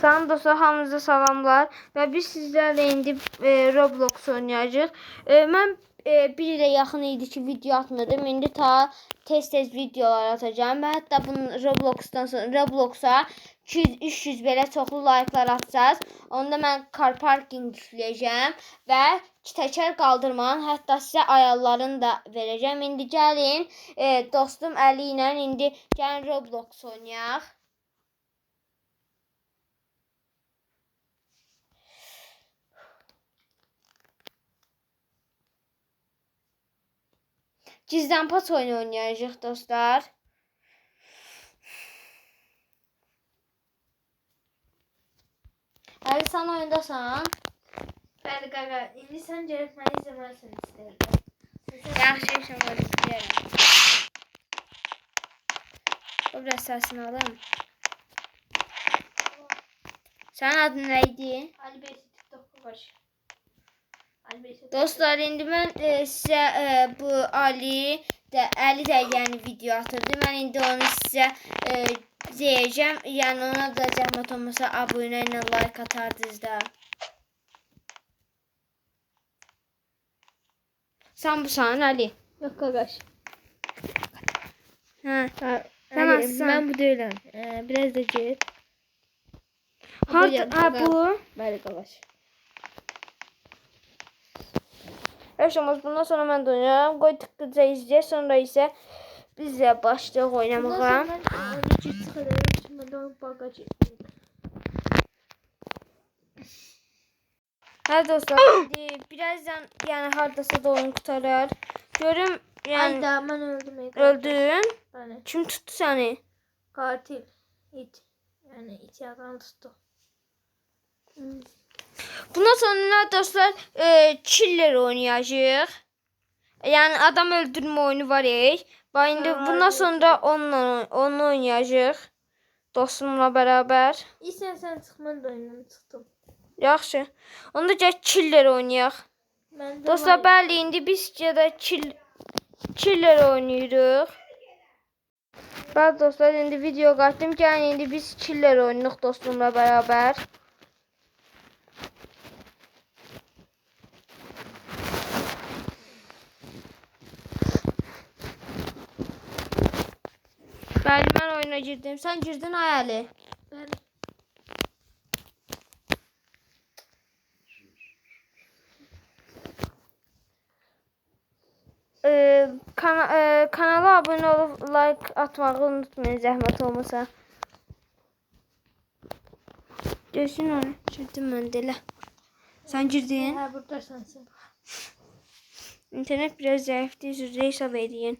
Salam dostlar, hamınıza salamlar və biz sizlərlə indi e, Roblox oynayacağıq. E, mən e, bir ilə yaxın idi ki, video atmadım. İndi ta tez-tez videolar atacağım və hətta bunu Robloxdan sonra Robloxa 200-300 belə çoxlu like'lar atsaz, onda mən car parking yükləyəcəm və təkər qaldırmanın hətta sizə ayarlarını da verəcəm. İndi gəlin, e, dostum Əli ilə indi gəlin Roblox oynayaq. Gizdən pas oyunu oynayacağıq dostlar. Əli sən oyundasan. Bəli qaqa, indi sən gəlib məni izləməlisən istəyirəm. Yaxşı yaşamaq istəyirəm. O biraz səsini alım. Sənin adın nə idi? Ali Bey TikTok'da var. Ali Dostlar indi mən e, sizə e, bu Ali də Əli də yəni video atırdı. Mən indi onu sizə e, deyəcəm. Yəni ona da zəhmət olmasa abunə ilə like atardınız da. Sən busan Əli. Yox qaqaş. Hə. Ha, Sən Ali, aslan. mən bu deyiləm. Ee, biraz da get. Harda ha bu? Bəli qaqaş. Yaşamaz bundan sonra mən də oynayacağam. Qoy tıqqıca izləyək. Sonra isə biz də başlayaq oynamağa. Mən 12 çıxarıyorum. Şimdi ben bagaj Hə dostlar, birazdan yəni hardasa da oyun qutarar. Görüm yəni daha ben öldüm. öldün. Yani Kim tutdu səni? katil. İt. Yani it yakan tuttu. Bundan sonra dostlar e, killer oynayacağıq. Yəni adam öldürmə oyunu var. Bax indi Ha, bundan sonra onunla onu oynayacağıq. Dostumla bərabər. İstersen çıkma da oyunum çıktım. Yaxşı. Onda gəl killer oynayaq. Ben Dostlar bəli indi biz ya da kill killer oynayırıq. Bəli dostlar indi video qayıtdım. Gəlin indi biz killer oynayırıq dostumla bərabər. Bəli mən oyuna girdim. Sən girdin ay Əli. Ben Ee, kana, e, kanala abone olup like atmayı unutmayın zəhmət olmasa. Gözün onu. Girdim mən də elə. Sən girdin. ha burada sensin. İnternet biraz zəifdir. Üzrə hesab edin.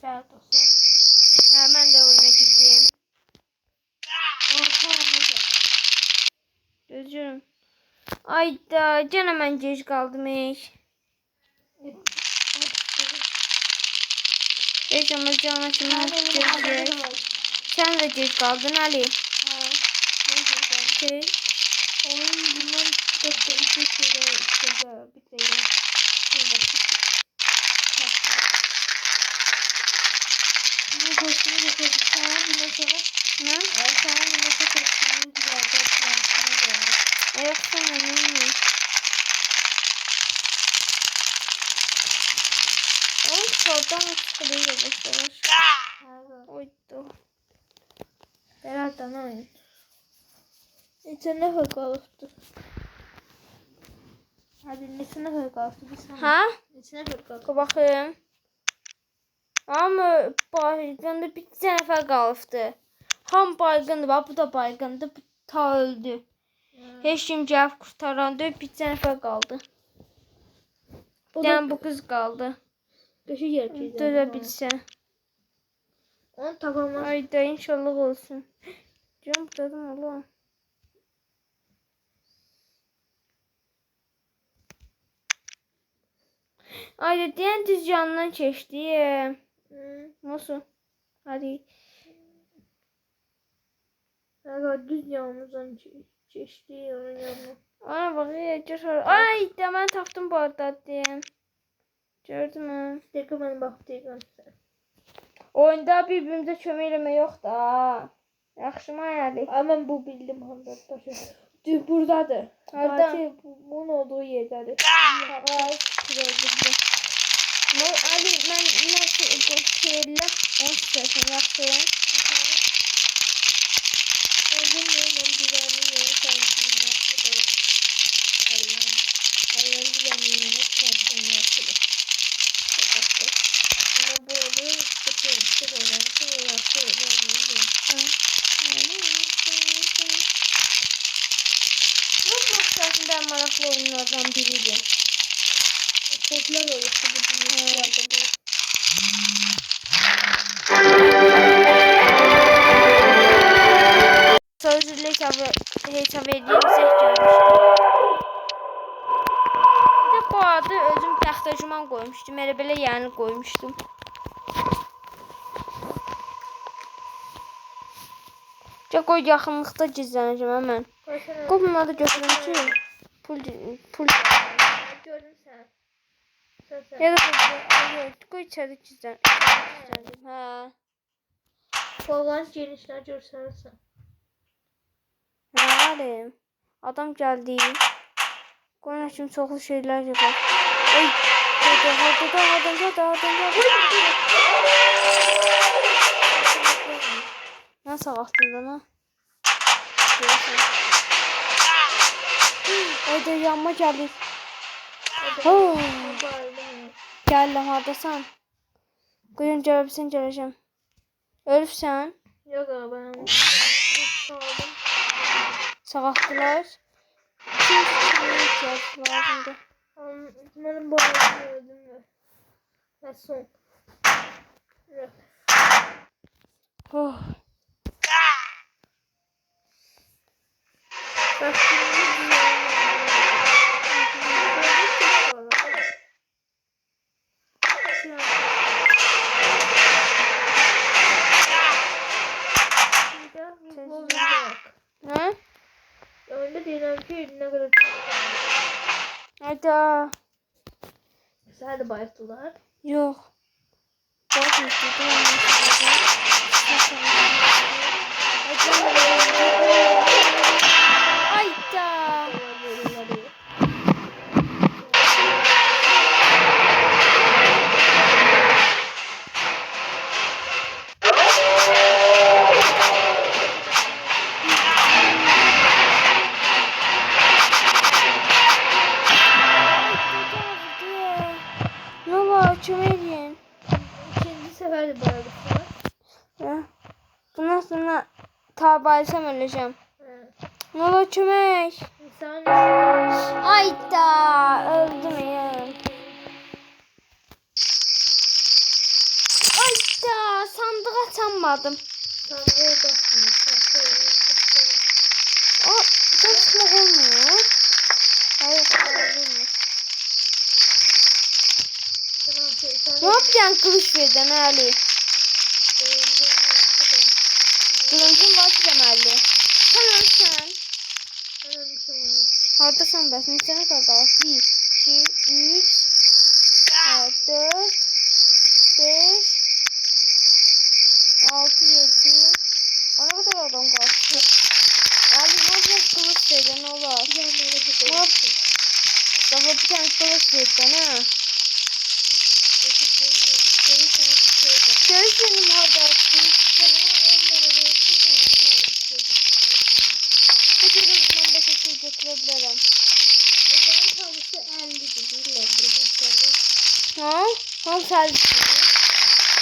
Sağ dostlar. Hə, mən də oyuna girdim. Orta olmayacak. Gözürüm. Ayda, qaldım. ey. Heç amma cana kimi gözləyək. Sən də gec qaldın Ali. Okey. Oyun bundan çok da iki şeyde şeyde bitireyim. Bu kostümü de çok sana bundan sonra Nə? ben sana bundan sonra kostümü güzel kostümü Ayaqsan nə? Oğlum soldan çıkıyor yavaş yavaş. Oydu. Herhalde ne oyun? İçinde hırk oluştu. Hadi nesine hırk oluştu? Ha? Nesine hırk oluştu? Baxım. Amma baygında bir nəfər qalıbdı. Ham baygındı, bax bu da baygındı, bu ta öldü. Heç kim gəlib qurtaran deyil, bir nəfər qaldı. Yəni bu qız qaldı. köşe yer Dölə bilsə. Onu tapamaz. Ayda inşallah olsun. Canım dedim Allah. Ayda deyən düz yanından keçdi. Nasıl? Hadi. Evet düz yanımızdan çe- geçti onun yanına. Ana bak ya cesur. Ay de ben taptım bu arada diye. Gördün mü? Dakika bana bak diye göster. Oyunda birbirimize kömək eləmək yoxdur ha. Yaxşı Mayali. Ama bu bildim Hamza başı. Düz buradadır. Belki bu- bunun olduğu yerdedir. Ağız kırıldı. Ali mən nasıl bu şeylə onu istəsən yaxşı. Öldüm mü? Ben güvenliğim yok. Sen kimsin? Allah'ım güvenliğim yok. Sen Ama bu onu bütün bütün öğrenci yaptı. Bu maçlarında en maraqlı oyunlardan biridir. Çocuklar oluştu bu dünyada bu. Sözlü hesabı hesab özüm təxtəcuman qoymuşdum. Elə belə yəni qoymuşdum. Ya qoy yaxınlıqda gizlənəcəm. Koysana. Qoy bunları götürüm ki pul pul. Sen sen. ya da yox, qoy içəri gizlən. Hə. Kolların genişler görsersen. Hə. Adam gəldi. Qoy nə kimi çoxlu şeylər yığaq. Oy. Hadi, hadi, hadi, hadi, hadi, hadi, hadi. Nasıl vaxtında? Görürsən. Oyda yanma gəlir. Gəldim, hardasan? Qoyun cavabsan gələcəm. Ölübsən? Ben kaldım. Sağaltdılar. Kim lazımdır? Benim boğazım öldüm? Ve son. Oh. Öləcəm. Evet. Ne olur. İnsan Ayda öldüm ya. Ayda sandığa açamadım. sandığı basmıyor. O çıkmak olmuyor. Hayır olmuyor. Ne yapacaksın kılıç verdin Ali? Kılıncın var ki Ali. Sen ölsen. Bəs? Neçə nəfər qalıb? 1, 2, 3, 4, 5, 6, 7. Ona qədər adam qalıb. Ali, nə olacaq kılıç verdən olar? Baba bir tane kılıç verdən, hə? Göz benim harda kılıç. Bu dedim mən başa şey götürə bilərəm. Ha? Hamısı əlidir.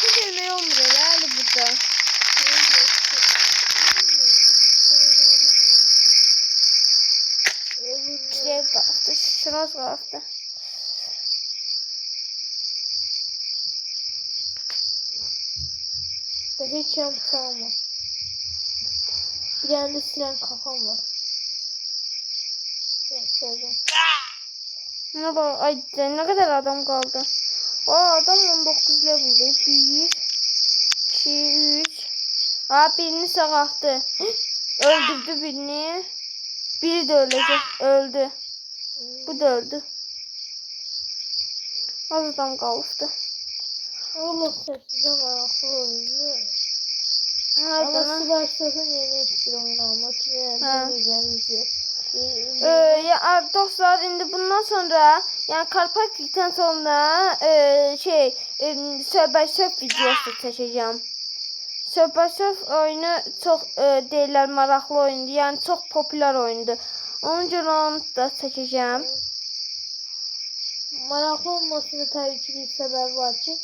Bu olmur elə Ali burada. Şuraya qalxdı, şuraz qalxdı. Hiç yapamam. Bir tane de silen kafam var. Evet, şöyle. Ne bak, ay ne kadar adam kaldı. O adam 19 level'dı. 1 2 3 Aa birini sağalttı. Öldürdü birini. Biri de ölecek. Öldü. Bu da öldü. Az adam kaldı. Allah sessiz ama akıllı oyunu. Evet, Ama. Sivas'ın yeni bir oyun almak için Ha. Deneyeceğimizi. Ee, ya, a- dostlar indi bundan sonra yani Karpaklik'ten sonra e, şey e, söhbət söhb videosu çəkəcəm. Söhbət söhb oyunu çox e, deyirlər maraqlı oyundur. Yəni çox populyar oyundur. Onun görə onu da çəkəcəm. Maraqlı olmasının tabii ki bir sebebi var ki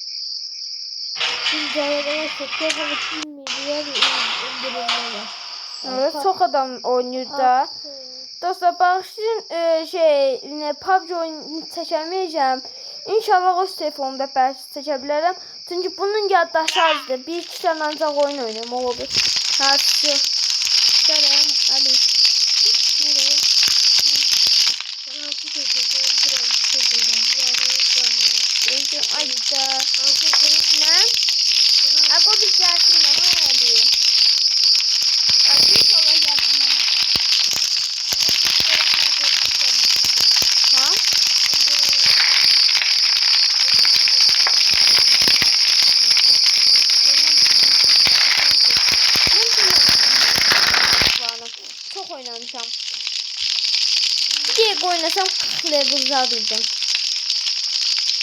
güncelleme satıyor ama 1 milyar indirimler var. Evet, çox adam oynayır da. Dostlar bağışlayın e, şey ne, PUBG oyunu çəkəməyəcəm. İnşallah öz telefonumda bəlkə çəkə bilərəm. Bunun yaddaşı azdır. Bir iki dənə ancaq oyun oynayım o olur. Ha, şu. Selam Ali. Nereye? Gördüm. Ay da. Ne? Ay bu bir gelsin bana Ali. Ay inşallah gelsin bana. Ha? Çok oynamışam. De oynasam 40 level zabildim.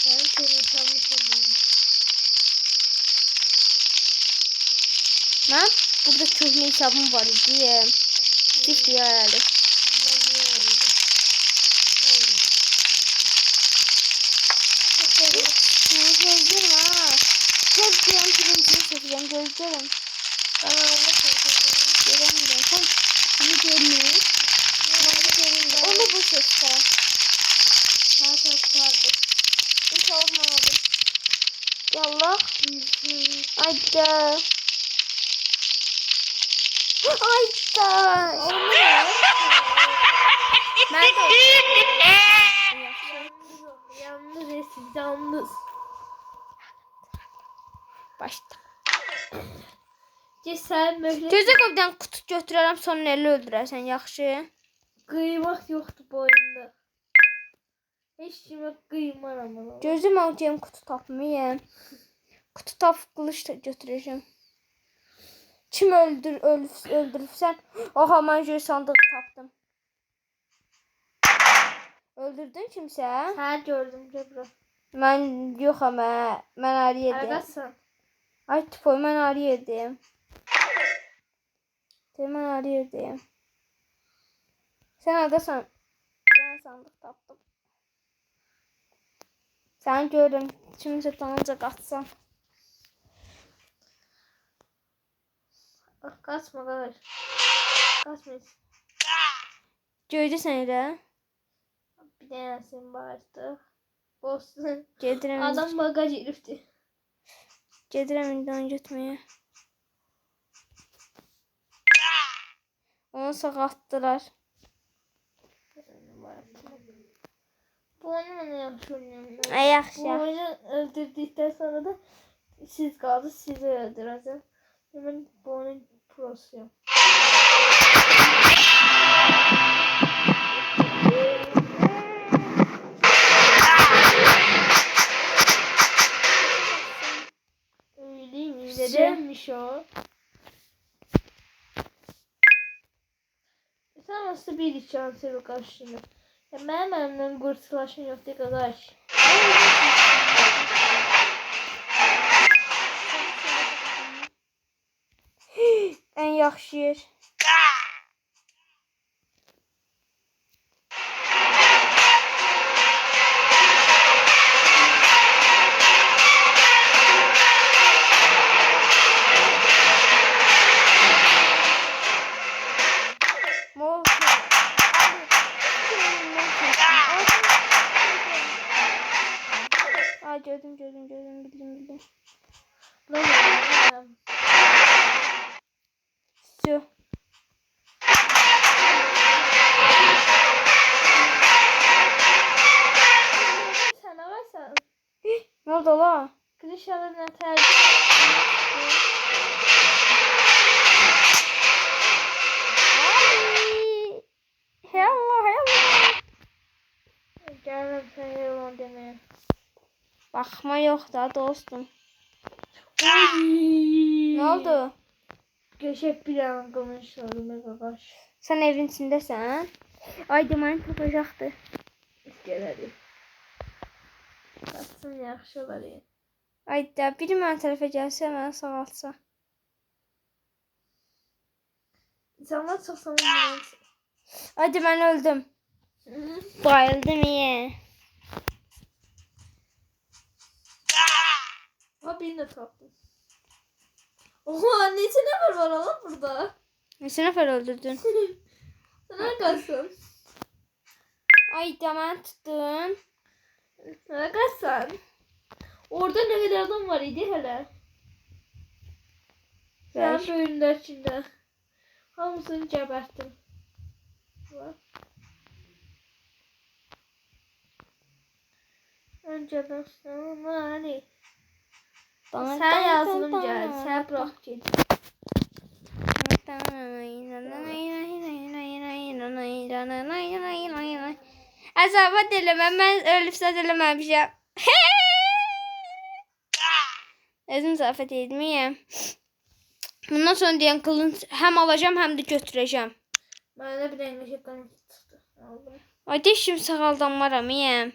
Ben seni tanışmadım. Ben burada köhne hesabım var diye. Çift diye herhalde. Ben niye öyle? Gözlerim ha. Çok güzel pirincini çekeceğim gözlerim. Aa, ne konuşuyorsun? Göremiyorum. Sen bunu görmüyor. Onu bu seste. Kaldı. Hiç olmadı. Yallah. Ayda. Ayda. Olmuyor. Ben de. Yalnız esin, yalnız. Başta. Sen böyle Gözə qovdan qutu götürərəm sonra elə öldürərsən, yaxşı? kıymak yoktu bu Hiç kime kıymaram. Gözüm alacağım kutu tapmayayım. Kutu tap qılış da götürəcəm. Kim öldür öldür öldürürsən? Aha mən göy sandıq tapdım. Öldürdün kimsə? Ha gördüm Cebra. Mən yox amma mən arı yedim. Argasın. Ay tipoy mən arı yedim. Deyim mən arı yedim. Sən adasan. Mən sandıq tapdım. Səni görürüm. Kimsə tanınca qaçsan. Bak kaçma kardeş. Kaçmayız. Göydü səni də. Bir tanesini bağırdı. Boston. Gedirəm. Adam bagaj herifti. Gedirəm indi onu götürməyə. Onu sağaltdılar. Bu oyunu ne yapıyorum? Ay. Bu oyunu öldürdükten sonra da siz kaldı sizi öldüreceğim. Hemen bu. Öyle mi? Nedenmiş o? Sen nasıl bir şansı karşında? Ya benim elimden kurtulaşın yok diye kardeş. Ən yaxşı yer. Oldu la? klişelerin tercih Ay. Hello hello. Gelmem sen yalan demeye. Bakma yok da dostum. Ne oldu? Geçip bir an konuşuyorum arkadaş. Sən evin içindəsən? Ay deməli tapacaqdı. Gelelim. Kaçsın yaxşı olar ya. Ay da biri mənim tərəfə gəlsə, mənə sağaltsa. İnsanlar çok samimi. Ay deməli öldüm. Bayıldım iyi. Ha birini de taptım. Oha ne nefer var lan burada? Neçə nəfər öldürdün? Sen arkasın. Ay da mən tutdun. Arkasın. Orada ne kadar adam var idi hele. Sen bölümler içinde. Hamısını geberttim. Bak. Önceden sonra hani. Sen yazılım gel. Sen bırak git. Əzabət eləmə, mən ölüb zət eləməmişəm. Özüm zəfət etməyəm. Bundan sonra deyən qılınc həm alacağım, həm də götürəcəm. Bana bir rengi tuttu. Aldım. Ay deşim sağaldanmaram, yəm.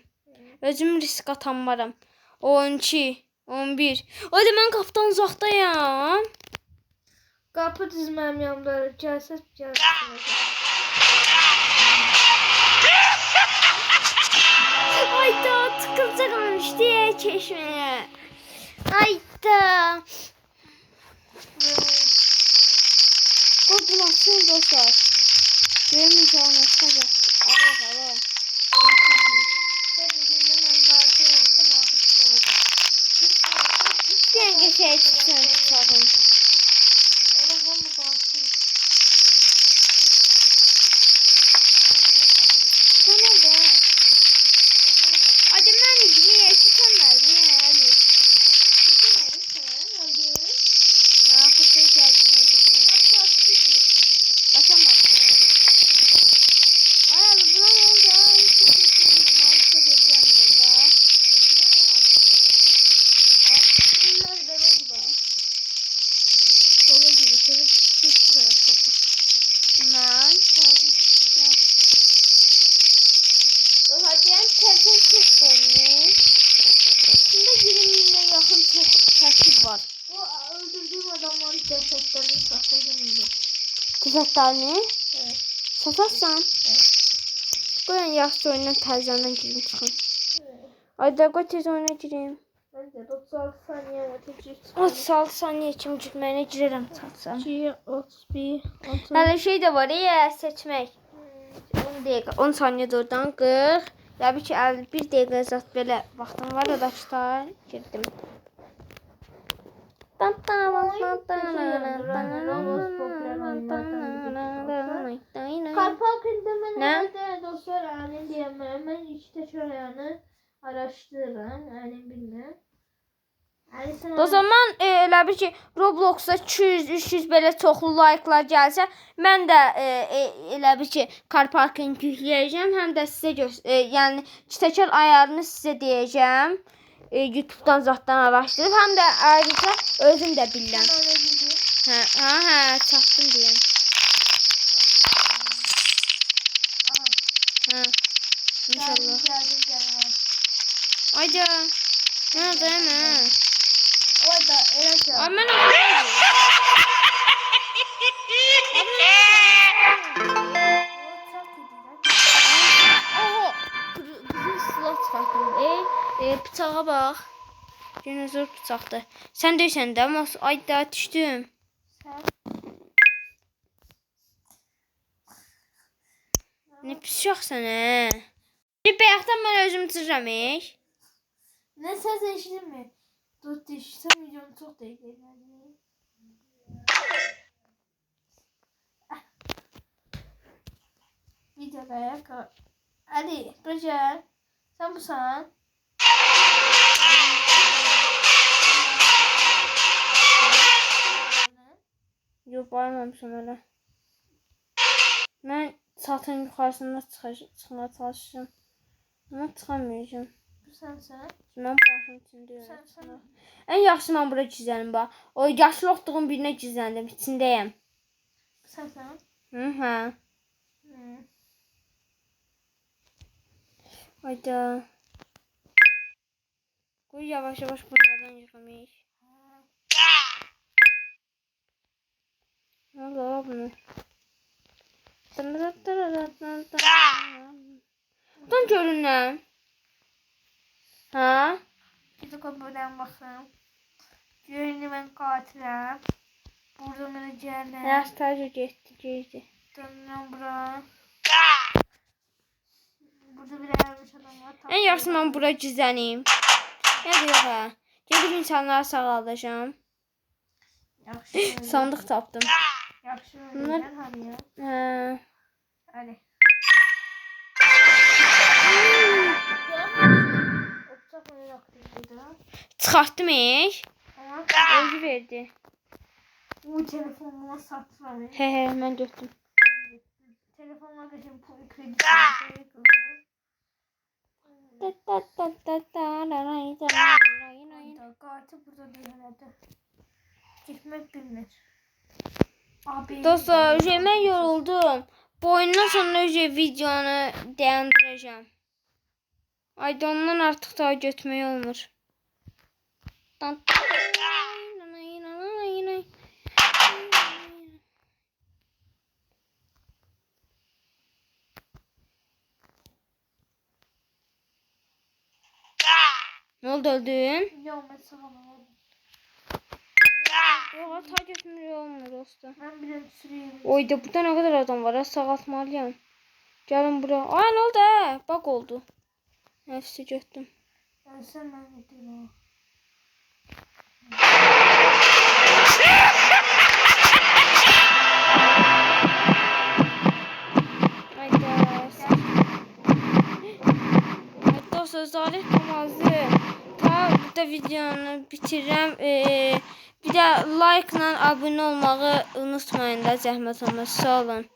Özüm risk atanmaram. 12, 11. Ay da mən qapıdan uzaqdayam. Kapı dizmem yanımda. Gelse gelsin. Ay da tıkılca qalmış deyə çeşməyə. Ay da. Bu bulasın dostlar. Görməyəcəm nəsə. Allah Allah. Bir qəşəng çıxsın çıxarım. Bu nədir? Hadi mən niyə çıxanlar? Niyə Ali? Ya xəstə gəldim edirdim. Başamadım. Ay abi buna ne oldu? Ay hiç çekmem. Maalesef edeceğim ben daha. Bunlar da oldu be. Ben. Hocam telefon çok dolmuş. Şimdi 20 bine yakın çok şəkil var. Bu öldürdüğüm adamların cesetlerini satacağım. Tüfəklərini Evet. satarsan. Evet. Qoyun yaxşı oyundan təzədən girim çıxın. Evet. Ay qoy tez oyuna gireyim. Ben de 96 saniye ötecek. 36 saniyə kimi girməyinə girərəm çatsan. 2, 31, 30. Hələ şey də var ya seçmək. 10 dəqiqə, 10 saniyə də oradan 40. Təbii ki, 51 dəqiqə zat belə vaxtım var arkadaşlar. Girdim. Ben Ne? nerede dostlar annem diyemem. İşte şöyle. Annem bilmem. Yani sen O zaman e, elə bil ki, Robloxda 200, 300 belə çoxlu like'lar gəlsə, mən də e, e, elə bil ki, car yükləyəcəm, həm də sizə e, yəni çitəkar ayarını sizə deyəcəm. E, YouTube-dan zatdan araşdırıb, həm də ayrıca özüm. Hə, hə, hə, çatdım deyəm. Aha. Hə. İnşallah. Ayda. Nə demə. Orada evet ya. Ay mən bıçağa bax. Dinozor bıçaqdır. Sən deyirsən də, amma ay da düşdüm. Sen. Nə pis uşaqsan hə? Bir bayaqdan mən özüm cırram, ey. Ne ses eşittin mi? Dur düşsem videom çok da iyi. Videoda. Hadi Roger. Sen bu sen. Yox, baymamışam hələ. Mən çatın yuxarısında çıxa- çıxmağa çalışacağam. Amma çıxamayacağam. sənsən. Mən başım içindəyəm. Sən sən. Ən yaxşı mən bura gizlənim bax. O yaşlı otduğum birinə gizləndim. İçindəyəm. Sənsən. Hı hə. Hayda. Qoy yavaş yavaş bunlardan yıkamayız. Ne oldu la bunu? Buradan görünəm. Ha? Bir dakika buradan bakayım. Görünü ben katiləm. Burada mənə gələn. Rastacı getdi, getdi. Dönürəm bura. Burada bir ayırmış adam var. Ən yaxşı mən bura gizlənim. Da yox hə. Gedib insanları sağaldacağam. Yaxşı. Sandıq tapdım. Yaxşı. Bunlar-? Hə. Hadi. İş. Ama Özü verdi. bu telefonuma satıram. He he mən götürdüm. Telefonla geçen pul kredi. Da da da da da la la la la kartı burada değil herhalde. Gitmek bilmir. Abi. Dostlar, mən yoruldum. Bu oyundan sonra videonu dayandıracağım. Ayda ondan artıq daha götürmək olmur. Dan- Ne oldu öldün? Ya ben sana Yox, ta götürmək olmur dostum. Ben bile süreyim. Oyda burada ne kadar adam var? Ha, sağaltmalıyam. Gelin buraya. Aa ne oldu? He? Bak oldu. Nefsi götürdüm. Ben sen ben. Hayda. Dostlar Zalih namazı. Ta burada videonu bitirəm. Ee, bir də like ilə abunə olmağı unutmayın da zəhmət olmasa. Sağ olun.